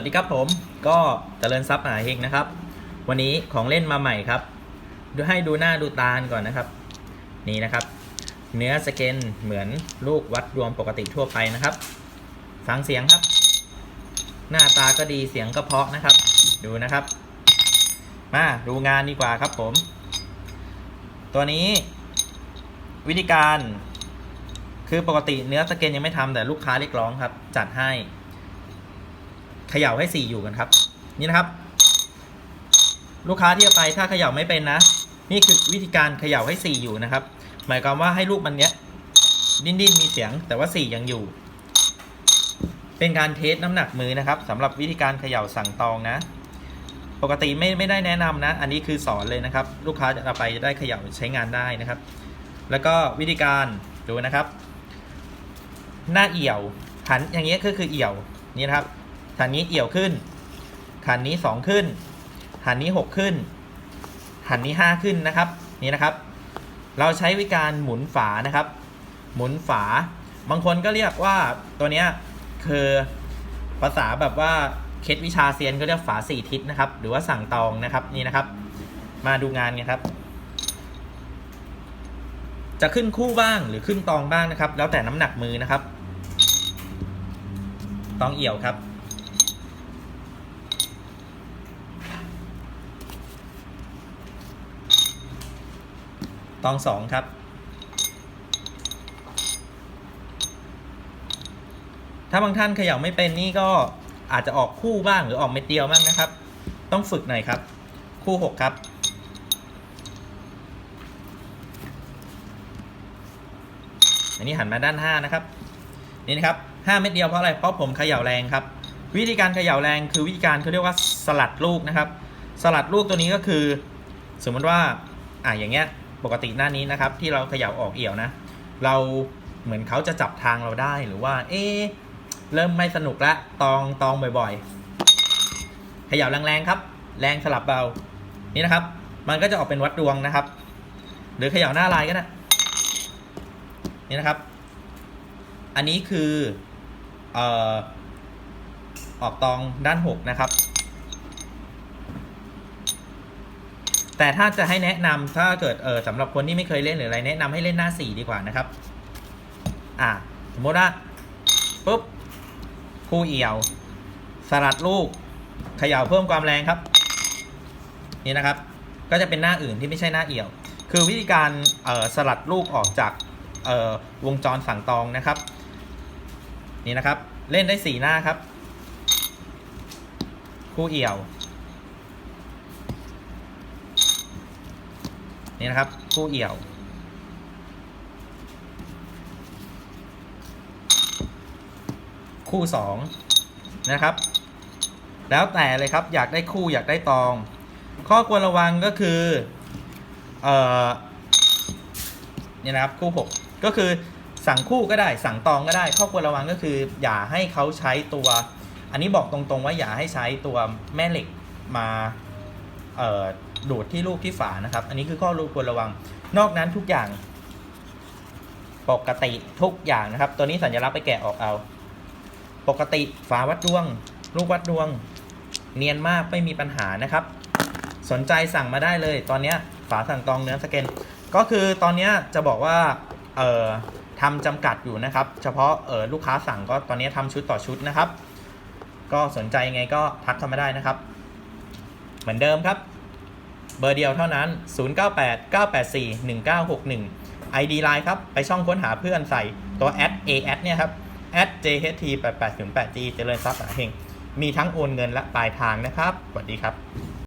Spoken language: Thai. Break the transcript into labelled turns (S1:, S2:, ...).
S1: สวัสดีครับผมก็เจริญทรัพย์มหาเฮงนะครับ วันนี้ของเล่นมาใหม่ครับ ดูให้ดูหน้าดูตาก่อนนะครับ นี่นะครับ เนื้อสเกนเหมือนลูกวัดรวมปกติทั่วไปนะครับฟังเสียงครับ หน้าตาก็ดีเสียงก็เพาะนะครับ ดูนะครับ มาดูงานดีกว่าครับผม ตัวนี้ วิธีการ คือปกติเนื้อสเกนยังไม่ทำแต่ลูกค้าเรียกร้องครับ จัดให้ เขย่าให้สี่อยู่กันครับ นี่นะครับ ลูกค้าที่เอาไปถ้าเขย่าไม่เป็นนะ นี่คือวิธีการเขย่าให้สี่อยู่นะครับ หมายความว่าให้ลูกมันเนี้ย ดิ้นดิ้นมีเสียงแต่ว่าสี่ยังอยู่ เป็นการเทสน้ำหนักมือนะครับสำหรับวิธีการเขย่าสั่งตองนะ ปกติไม่ไม่ได้แนะนำนะ อันนี้คือสอนเลยนะครับ ลูกค้าจะเอาไปจะได้เขย่าใช้งานได้นะครับ แล้วก็วิธีการดูนะครับ หน้าเอี่ยวหันอย่างเงี้ยก็คือเอี่ยวนี่นะครับ ขันนี้เอี่ยวขึ้นขันนี้สองขึ้นหันนี้หกขึ้นหันนี้ห้าขึ้นนะครับ นี่นะครับ เราใช้วิธีการหมุนฝานะครับ หมุนฝา บางคนก็เรียกว่าตัวเนี้ยคือภาษาแบบว่าเคล็ดวิชาเซียนก็เรียกฝาสี่ทิศนะครับ หรือว่าสั่งตองนะครับนี่นะครับ มาดูงานกันครับ จะขึ้นคู่บ้างหรือขึ้นตองบ้างนะครับ แล้วแต่น้ำหนักมือนะครับ ตองเอี่ยวครับ ตองสองครับ ถ้าบางท่านเขย่าไม่เป็นนี่ก็อาจจะออกคู่บ้างหรือออกเม็ดเดียวบ้างนะครับ ต้องฝึกหน่อยครับ คู่หกครับ อันนี้หันมาด้านห้านะครับ นี่นะครับห้าเม็ดเดียวเพราะอะไร เพราะผมเขย่าแรงครับ วิธีการเขย่าแรงคือวิธีการเขาเรียกว่าสลัดลูกนะครับ สลัดลูกตัวนี้ก็คือ สมมติว่าอ่าอย่างเงี้ย ปกติหน้านี้นะครับที่เราเขย่าออกเอี่ยวนะ เราเหมือนเขาจะจับทางเราได้หรือว่า เอ๊ะเริ่มไม่สนุกละตองตองบ่อยๆเขย่าแรงๆครับ แรงสลับเบานี่นะครับ มันก็จะออกเป็นวัดดวงนะครับ หรือเขย่าหน้าลายก็ได้นี่นะครับ อันนี้คือเอ่อออกตองด้านหกนะครับ แต่ถ้าจะให้แนะนำถ้าเกิดเออสำหรับคนที่ไม่เคยเล่นหรืออะไร แนะนำให้เล่นหน้าสี่ดีกว่านะครับ อ่าสมมติว่าปุ๊บคู่เอี่ยว สลัดลูกเขย่าเพิ่มความแรงครับ นี่นะครับ ก็จะเป็นหน้าอื่นที่ไม่ใช่หน้าเอี่ยว คือวิธีการเออสลัดลูกออกจากเออวงจรสั่งตองนะครับ นี่นะครับ เล่นได้สี่หน้าครับ คู่เอี่ยว นี่นะครับ คู่เอี่ยว คู่สองนะครับ แล้วแต่เลยครับ อยากได้คู่อยากได้ตอง ข้อควรระวังก็คือเอ่อเนี่ยนะครับคู่หกก็คือสั่งคู่ก็ได้สั่งตองก็ได้ ข้อควรระวังก็คือ อย่าให้เขาใช้ตัว อันนี้บอกตรงๆว่าอย่าให้ใช้ตัวแม่เหล็กมาเอ่อ ดูดที่ลูกที่ฝานะครับ อันนี้คือข้อรู้ควรระวัง นอกนั้นทุกอย่าง ปกติทุกอย่างนะครับ ตัวนี้สัญลักษณ์ไปแกะออกเอา ปกติฝาวัดดวง ลูกวัดดวง เนียนมากไม่มีปัญหานะครับ สนใจสั่งมาได้เลย ตอนนี้ฝาสั่งตองเนื้อสเกนก็คือตอนนี้จะบอกว่าเอ่อทำจำกัดอยู่นะครับ เฉพาะเออลูกค้าสั่งก็ตอนนี้ทำชุดต่อชุดนะครับ ก็สนใจยังไงก็ทักเข้ามาได้นะครับ เหมือนเดิมครับ เบอร์เดียวเท่านั้น 098 984 1961 ID Line ครับ ไปช่องค้นหาเพื่อนใส่ตัว a a เนี่ยครับ jht 8808g เจริญทรัพย์หาเฮงมีทั้งโอนเงินและปลายทางนะครับ สวัสดีครับ